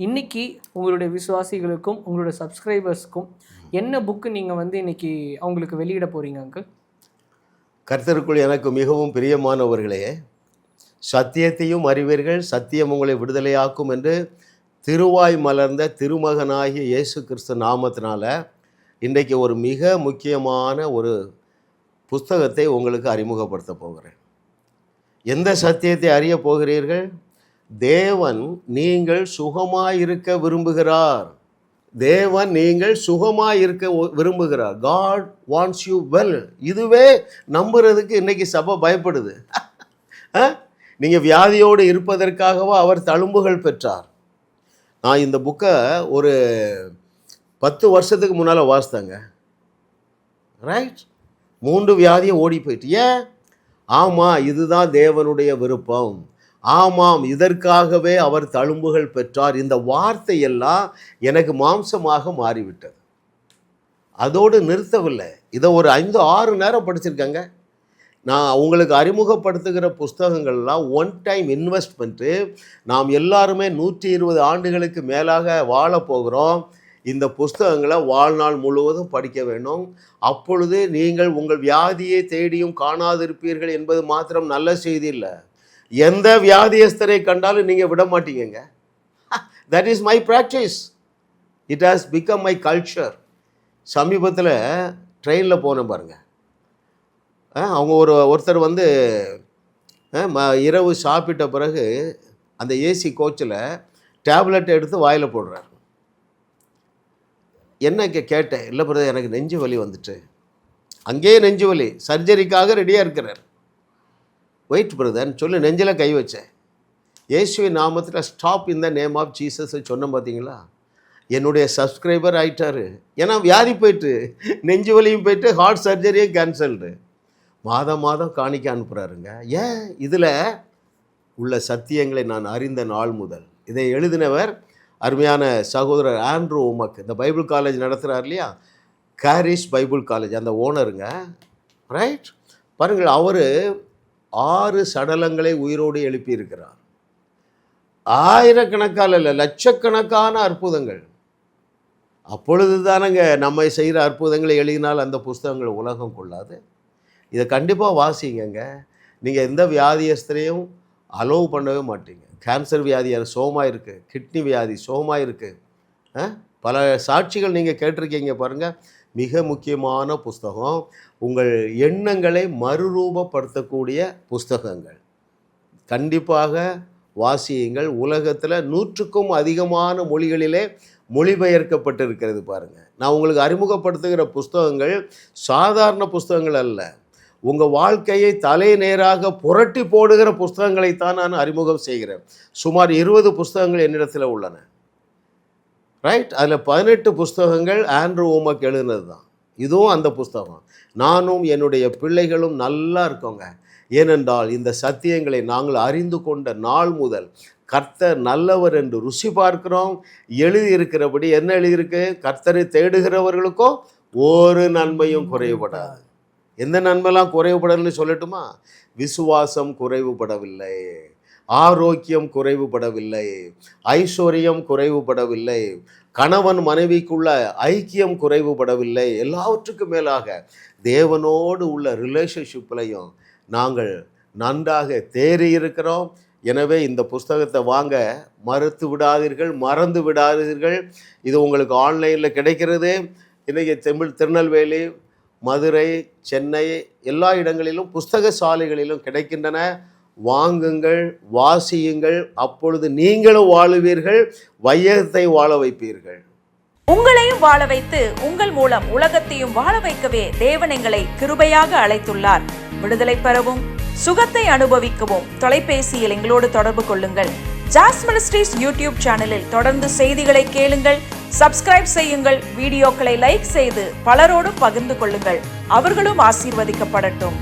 இன்னைக்கு உங்களுடைய விசுவாசிகளுக்கும் உங்களுடைய சப்ஸ்கிரைபர்ஸ்க்கும் என்ன புக்கு நீங்கள் வந்து இன்னைக்கு அவங்களுக்கு வெளியிட போகிறீங்க அங்கிள் கர்த்தருக்குள் எனக்கு மிகவும் பிரியமானவர்களே சத்தியத்தையும் அறிவீர்கள் சத்தியம் உங்களை விடுதலையாக்கும் என்று திருவாய் மலர்ந்த திருமகனாகிய இயேசு கிறிஸ்து நாமத்தினால இன்றைக்கு ஒரு மிக முக்கியமான ஒரு புஸ்தகத்தை உங்களுக்கு அறிமுகப்படுத்த போகிறேன். எந்த சத்தியத்தை அறிய போகிறீர்கள்? தேவன் நீங்கள் சுகமாயிருக்க விரும்புகிறார். தேவன் நீங்கள் சுகமாயிருக்க இருக்க விரும்புகிறார். காட் வாண்ட்ஸ் யூ வெல் இதுவே நம்புறதுக்கு இன்னைக்கு சபை பயப்படுது. நீங்கள் வியாதியோடு இருப்பதற்காகவா அவர் தழும்புகள் பெற்றார். நான் இந்த புக்கை ஒரு பத்து வருஷத்துக்கு முன்னால் வாசித்தேங்க. ரைட் மூன்று வியாதியை ஓடி போயிட்டு. ஏன்? ஆமாம் இதுதான் தேவனுடைய விருப்பம். ஆமாம் இதற்காகவே அவர் தழும்புகள் பெற்றார். இந்த வார்த்தையெல்லாம் எனக்கு மாம்சமாக மாறிவிட்டது. அதோடு நிறுத்தவில்லை. இதை ஒரு ஐந்து ஆறு நேரம் படிச்சிருக்கேங்க. நான் உங்களுக்கு அறிமுகப்படுத்துகிற புஸ்தகங்கள்லாம் ஒன் டைம் இன்வெஸ்ட்மெண்ட்டு நாம் எல்லாருமே நூற்றி இருபது ஆண்டுகளுக்கு மேலாக வாழ போகிறோம். இந்த புஸ்தகங்களை வாழ்நாள் முழுவதும் படிக்க வேண்டும். அப்பொழுது நீங்கள் உங்கள் வியாதியை தேடியும் காணாதிருப்பீர்கள் என்பது மாத்திரம் நல்ல செய்தி இல்லை. எந்த வியாதியஸ்தரை கண்டாலும் நீங்கள் விட மாட்டீங்க that is my practice it has become my culture சமீபத்தில் ட்ரெயினில் போனேன் பாருங்க. அவங்க ஒரு ஒருத்தர் வந்து ம இரவு சாப்பிட்ட பிறகு அந்த ஏசி கோச்சில் டேப்லெட் எடுத்து வாயில் போடுறார். என்ன கேட்டேன் இல்லை பிறகு எனக்கு நெஞ்சு வலி வந்துட்டு. அங்கேயே நெஞ்சு வலி. சர்ஜரிக்காக ரெடியாக இருக்கிறார். வெயிட் பிரதர்னு சொல்லி நெஞ்சில் கை வச்சேன். ஏசுவை நாமத்தில் ஸ்டாப் இந்த நேம் ஆஃப் ஜீசஸ் சொன்னேன் பார்த்தீங்களா என்னுடைய சப்ஸ்கிரைபர் ஆகிட்டார் ஏன்னா வியாதி போயிட்டு நெஞ்சு வலியும் போயிட்டு ஹார்ட் சர்ஜரியும் கேன்சல்டு மாதம் மாதம் காணிக்க அனுப்புகிறாருங்க ஏன்? இதில் உள்ள சத்தியங்களை நான் அறிந்த நாள் முதல். இதை எழுதினவர் அருமையான சகோதரர் ஆண்ட்ரூ உமக். இந்த பைபிள் காலேஜ் நடத்துகிறார் இல்லையா? கேரிஸ் பைபிள் காலேஜ் அந்த ஓனருங்க. ரைட் பாருங்கள் அவர் ஆறு சடலங்களை உயிரோடு எழுப்பியிருக்கிறார். ஆயிரக்கணக்கால் இல்லை லட்சக்கணக்கான அற்புதங்கள். அப்பொழுது தானங்க நம்மை செய்கிற அற்புதங்களை எழுதினால் அந்த புஸ்தகங்கள் உலகம் கொள்ளாது? இதை கண்டிப்பாக வாசிங்கங்க. நீங்கள் எந்த வியாதியஸ்தரையும் அலோவ் பண்ணவே மாட்டீங்க. கேன்சர் வியாதி சோமா சோமாக இருக்குது கிட்னி வியாதி சோமாக இருக்குது பல சாட்சிகள் நீங்கள் கேட்டிருக்கீங்க பாருங்கள் மிக முக்கியமான புஸ்தகம். உங்கள் எண்ணங்களை மறுரூபப்படுத்தக்கூடிய புஸ்தகங்கள். கண்டிப்பாக வாசியுங்கள். உலகத்தில் நூற்றுக்கும் அதிகமான மொழிகளிலே மொழிபெயர்க்கப்பட்டிருக்கிறது பாருங்கள் நான் உங்களுக்கு அறிமுகப்படுத்துகிற புஸ்தகங்கள் சாதாரண புஸ்தகங்கள் அல்ல. உங்கள் வாழ்க்கையை தலை நேராக புரட்டி போடுகிற புஸ்தகங்களைத்தான் நான் அறிமுகம் செய்கிறேன். சுமார் இருபது புஸ்தகங்கள் என்னிடத்தில் உள்ளன. ரைட் அதில் பதினெட்டு புஸ்தகங்கள் ஆண்ட்ரூ ஓமக் எழுதுனது தான் இதுவும் அந்த புஸ்தகம். நானும் என்னுடைய பிள்ளைகளும் நல்லா இருக்கோங்க. ஏனென்றால் இந்த சத்தியங்களை நாங்கள் அறிந்து கொண்ட நாள் முதல் கர்த்தர் நல்லவர் என்று ருசி பார்க்கிறோம். எழுதியிருக்கிறபடி என்ன எழுதியிருக்கு? கர்த்தரை தேடுகிறவர்களுக்கோ ஒரு நன்மையும் குறைவுபடாது. எந்த நன்மைலாம் குறைவுபடலன்னு சொல்லட்டுமா? விசுவாசம் குறைவுபடவில்லை. ஆரோக்கியம் குறைவுபடவில்லை ஐஸ்வர்யம் குறைவுபடவில்லை கணவன் மனைவிக்குள்ள ஐக்கியம் குறைவுபடவில்லை எல்லாவற்றுக்கும் மேலாக தேவனோடு உள்ள ரிலேஷன்ஷிப்லையும் நாங்கள் நன்றாக தேறி இருக்கிறோம் எனவே இந்த புஸ்தகத்தை வாங்க மறுத்து விடாதீர்கள் மறந்து விடாதீர்கள். இது உங்களுக்கு ஆன்லைனில் கிடைக்கிறது. இன்றைக்கி தமிழ் திருநெல்வேலி மதுரை சென்னை எல்லா இடங்களிலும் புஸ்தக சாலைகளிலும் கிடைக்கின்றன. வாங்குங்கள் வாசியுங்கள் அப்பொழுது நீங்களும் வாழுவீர்கள் வையகத்தை வாழ வைப்பீர்கள். உங்களையும் வாழ வைத்து உங்கள் மூலம் உலகத்தையும் வாழ வைக்கவே தேவன் எங்களை கிருபையாக அழைத்துள்ளார். விடுதலை பெறவும் சுகத்தை அனுபவிக்கவும் தொலைபேசியில் எங்களோடு தொடர்பு கொள்ளுங்கள். ஜாஸ் மினிஸ்ட்ரீஸ் யூடியூப் சேனலில் தொடர்ந்து செய்திகளை கேளுங்கள் சப்ஸ்கிரைப் செய்யுங்கள் வீடியோக்களை லைக் செய்து பலரோடு பகிர்ந்து கொள்ளுங்கள். அவர்களும் ஆசீர்வதிக்கப்படட்டும்.